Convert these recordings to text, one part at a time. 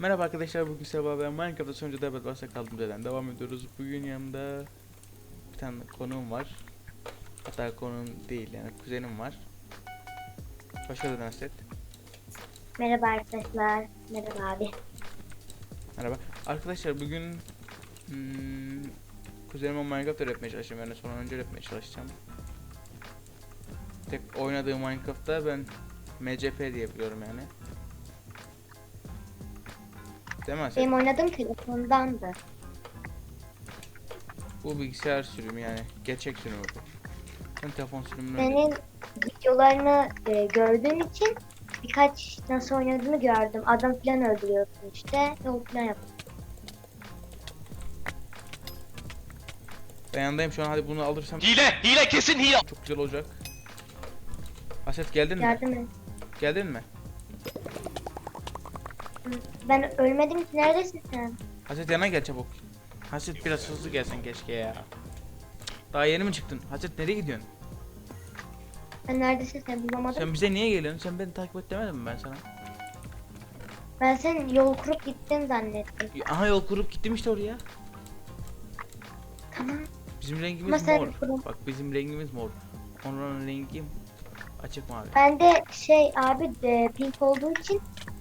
Merhaba arkadaşlar bugün sabah ben Minecraft'ta sonucu devlet varsa kaldığımız yerden devam ediyoruz. Bugün yanımda bir tane konuğum var. Hatta konuğum değil yani kuzenim var. Hoş geldin Hasret. Merhaba arkadaşlar. Merhaba abi. Merhaba. Arkadaşlar bugün hmm, kuzenime Minecraft öğretmeye çalışacağım yani sonra önce öğretmeye çalışacağım. Tek oynadığım Minecraft'ta ben MCP diye biliyorum yani. Değil mi Hasret? Benim oynadığım telefondandı. Bu bilgisayar sürümü yani gerçek sürümü bu. Ben telefon sürümünü Senin videolarını e, gördüğüm için birkaç nasıl oynadığını gördüm. Adam falan öldürüyorsun işte. Yol falan yap. Ben yanındayım şu an hadi bunu alırsam Hile, hile kesin hile. çok güzel olacak. Haset geldin mi? Yardım et. Geldin mi? Ben ölmedim ki neredesin sen? Haset yana gel çabuk. Haset biraz hızlı gelsen keşke ya. Daha yeni mi çıktın? Haset nereye gidiyorsun? Ben neredesin sen bulamadım. Sen bize niye geliyorsun? Sen beni takip et demedim mi ben sana? Ben sen yol kurup gittin zannettim. Aha yol kurup gittim işte oraya. Tamam. Bizim rengimiz sen mor. kurum- Bak bizim rengimiz mor. Onun rengi açık mavi. Ben de şey abi de pink olduğu için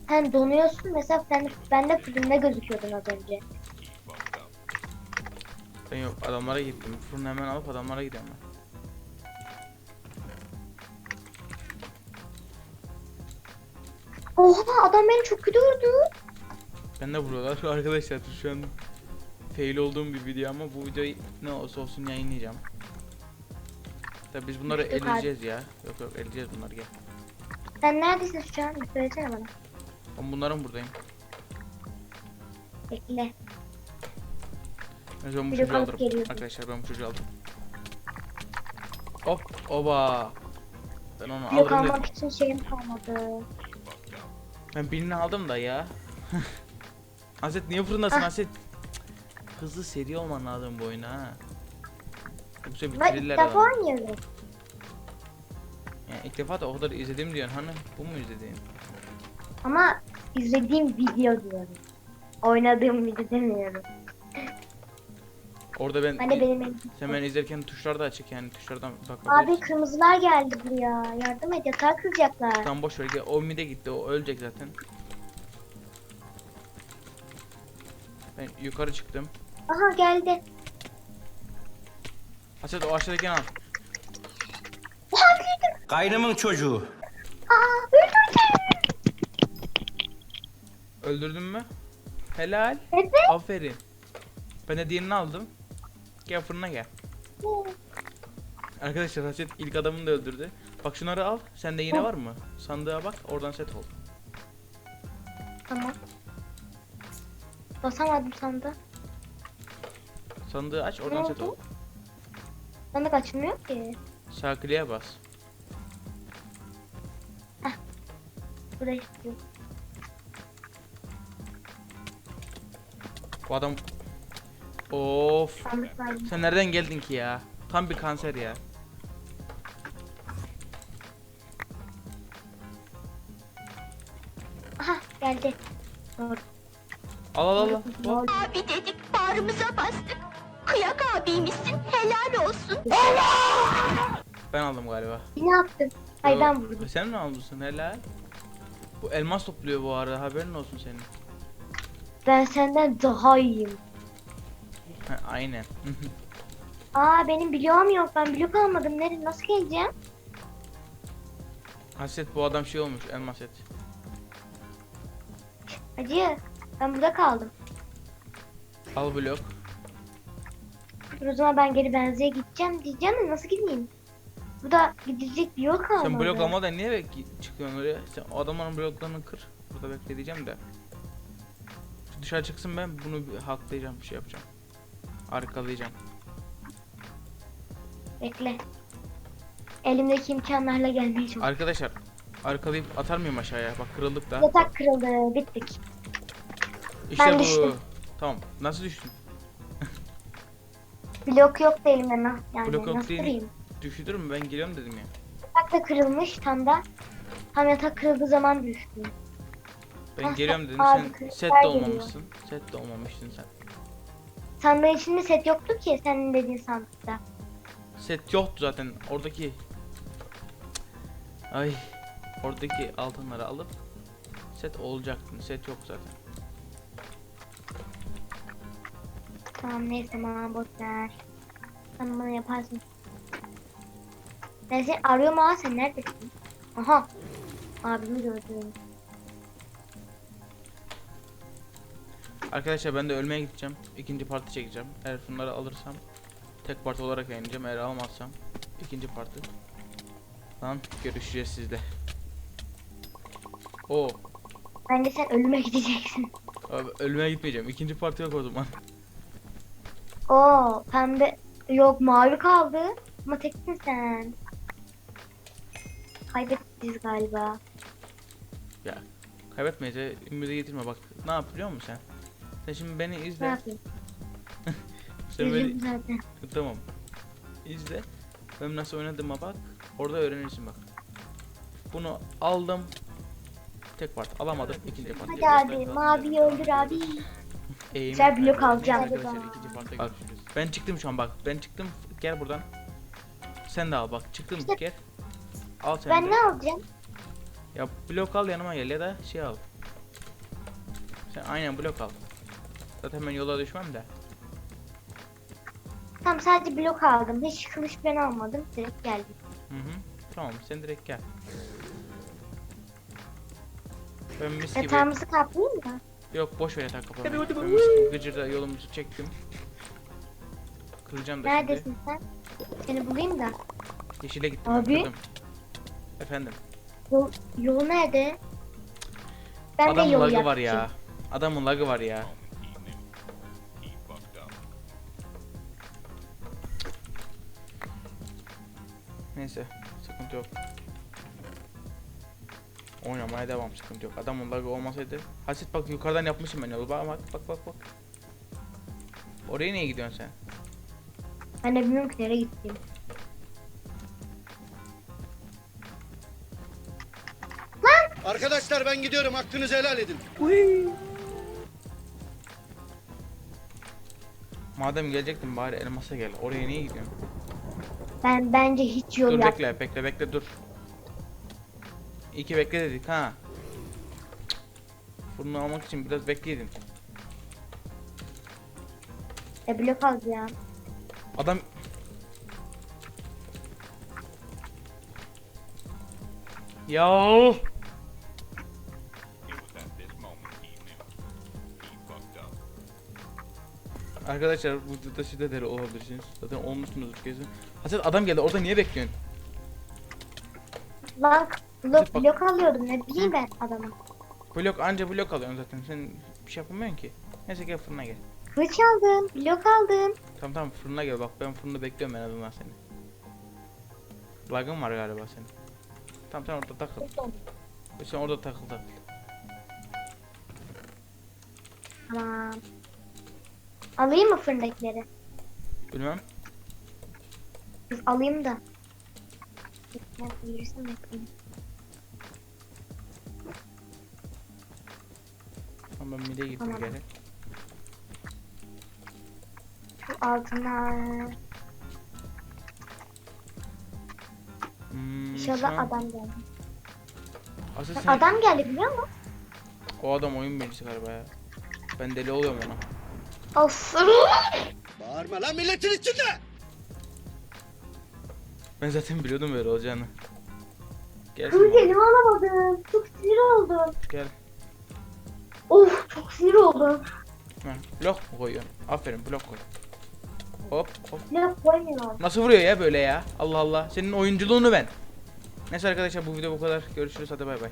sen donuyorsun. Mesela sen ben de filmde gözüküyordun az önce. Ben yok adamlara gittim. Fırını hemen alıp adamlara gidiyorum ben. Oha adam beni çok kötü vurdu. Ben de buralar arkadaşlar şu an fail olduğum bir video ama bu videoyu ne olsa olsun yayınlayacağım. Tabi biz bunları Düştük eleyeceğiz ya. Yok yok eleyeceğiz bunları gel. Sen neredesin şu an? Söylesene bana. Ben bunların buradayım. Bekle. Ben bu Video çocuğu alırım. geliyorum. Arkadaşlar ben bu çocuğu aldım. Hop oba. Ben onu Blok alırım dedim. almak için şeyim kalmadı. Ben birini aldım da ya. Aset niye fırındasın Ah. Aset? Hızlı seri olman lazım bu oyuna ha. Yoksa Ben ilk bitirirler defa adamı. oynuyorum. Yani ilk defa da o kadar izledim diyorsun hani bu mu izlediğin? Ama izlediğim video diyorum. Oynadığım video demiyorum. Orada ben, Hani benim elim. sen ben izlerken tuşlar da açık yani tuşlardan Abi bakabiliyorsun. kırmızılar geldi buraya. Yardım et yatağı kıracaklar. Tam boş ver gel o mide gitti o ölecek zaten. Ben yukarı çıktım. Aha geldi. Aset o aşağıdakini al. Oha kırdım. Kaynımın çocuğu. Aa öldürdü. Öldürdün mü? Helal. Evet. Aferin. Ben de diğerini aldım. Gel fırına gel. Arkadaşlar Haset ilk adamını da öldürdü. Bak şunları al. Sende yine var mı? Sandığa bak. Oradan set ol. Tamam. Basamadım sandı. Sandığı aç. Oradan Ne set oldu? ol. Sandık açılmıyor ki. Sağ kliğe bas. Burada hiç yok. Bu adam... Of. Sen nereden geldin ki ya? Tam bir kanser ya. Aha geldi. Doğru. Al al al. abi dedik bağrımıza bastık. Kıyak abimizsin helal olsun. Ben aldım galiba. Ne yaptın? Ay ben vurdum. Sen mi almışsın? Helal. Bu elmas topluyor bu arada. Haberin olsun senin. Ben senden daha iyiyim. Ha, aynen. Aa benim bloğum yok. Ben blok almadım. Nereye nasıl geleceğim? Haset bu adam şey olmuş. Elmas et. Hacı ben burada kaldım. Al blok. Dur o zaman ben geri benziğe gideceğim diyeceğim de nasıl gideyim? Burada gidecek bir yol kalmadı. Sen blok almadan niye bek- çıkıyorsun oraya? Sen adamların bloklarını kır. Burada bekle diyeceğim de. Dışarı çıksın ben bunu bir haklayacağım bir şey yapacağım. Arkalayacağım. Bekle. Elimdeki imkanlarla gelmeye çalışıyorum. Arkadaşlar arkalayıp atar mıyım aşağıya? Bak kırıldık da. Yatak kırıldı. Bittik. İşte Ben bu. düştüm. Tamam. Nasıl düştün? Blok yok da elimde. Yani Blok yok nasıl değil. kırayım? Mü? Ben geliyorum dedim ya. Yatak da kırılmış tam da. Tam yatak kırıldığı zaman düştüm. Ben Ah, geliyorum dedim abi, sen kırıklar set de geliyor. olmamışsın. Set de olmamıştın sen. Sandığın içinde set yoktu ki senin dediğin sandıkta. Set yoktu zaten oradaki. Ay. Oradaki altınları alıp set olacaktın. Set yok zaten. Tamam neyse bana boş ver. Sen bana yaparsın. Ben seni arıyorum ama sen neredesin? Aha. Abimi gördüm. Arkadaşlar ben de ölmeye gideceğim. İkinci parti çekeceğim. Eğer bunları alırsam tek parti olarak yayınlayacağım. Eğer almazsam ikinci parti. Lan görüşeceğiz sizle. Oo, Bence sen ölüme gideceksin. abi ölmeye gitmeyeceğim. İkinci parti yok o zaman. Oo pembe yok mavi kaldı. Ama teksin sen. Kaybettiniz galiba. Ya kaybetmeyece ümidi getirme bak. Ne yap biliyor musun sen? Sen şimdi beni Ne izle. yapayım? Sen beni zaten. tamam. İzle. Ben nasıl oynadığıma bak. Orada öğrenirsin bak. Bunu aldım. Tek part alamadım. ikinci part. Hadi abi maviyi öldür abi. Eğim. Güzel blok alacağım. Arkadaşlar ikinci parta Bak. görüşürüz. Ben çıktım şu an bak. Ben çıktım. Gel buradan. Sen de al bak. Çıktım İşte- gel. Al sen Ben de. ne alacağım? Ya blok al yanıma gel ya da şey al. Sen aynen blok al. Zaten ben yola düşmem de. Tam sadece blok aldım. Hiç kılıç ben almadım. Direkt geldim. Hı hı. Tamam sen direkt gel. Ben mis gibi... Yatağımızı kaplayayım mı? Yok boş ver yatak kapamayı. Ben mis gibi gıcırda yolumuzu çektim. Kıracağım da şimdi. Neredesin sen? Seni bulayım da. Yeşile gittim Abi. ben kırdım. Efendim. Yol, yol nerede? Ben de Adamın yol lagı var ya. Adamın lagı var ya. Neyse sıkıntı yok. Oynamaya devam sıkıntı yok. Adamın lagı olmasaydı. Hasit bak yukarıdan yapmışım ben yolu. Bak bak bak bak. Oraya niye gidiyorsun sen? Ben de bilmiyorum ki nereye gittim. Arkadaşlar ben gidiyorum hakkınızı helal edin. Madem gelecektin bari elmasa gel. Oraya niye gidiyorsun? Ben bence hiç yol dur yap. bekle bekle bekle dur. İki bekle dedik ha. Fırını almak için biraz bekleydin. E blok alacağım. Adam Ya Arkadaşlar bu siz de deli olabilirsiniz. Zaten olmuşsunuzdur kesin. Hasan adam geldi orada niye bekliyorsun? Lan blok, bak. blok alıyordum ne bileyim ben adamı. Blok anca blok alıyorsun zaten. Sen bir şey yapamıyorsun ki. Neyse gel fırına gel. Kılıç aldım, blok aldım. Tamam tamam fırına gel bak ben fırında bekliyorum en azından seni. Lagın var galiba senin. Tamam tamam orada takıl. Sen orada takıl takıl. Tamam. Alayım mı fırındakileri? Bilmem. Alayım da. Yürüsün bekleyeyim. Ama ben mideye gittim Tamam. geri. Şu altına. Hmm, İnşallah an- adam geldi. Aslında sen- Adam geldi biliyor musun? O adam oyun bencisi galiba ya. Ben deli oluyorum ona. Of. Bağırma lan milletin içinde. Ben zaten biliyordum böyle olacağını. Gel şimdi. elime alamadım. Çok sinir oldum. Gel. Of çok sinir oldum. Ha, blok mu koyuyorsun? Aferin blok koy. Hop hop. Blok koymuyorum. Nasıl vuruyor ya böyle ya? Allah Allah. Senin oyunculuğunu ben. Neyse arkadaşlar bu video bu kadar. Görüşürüz hadi bay bay.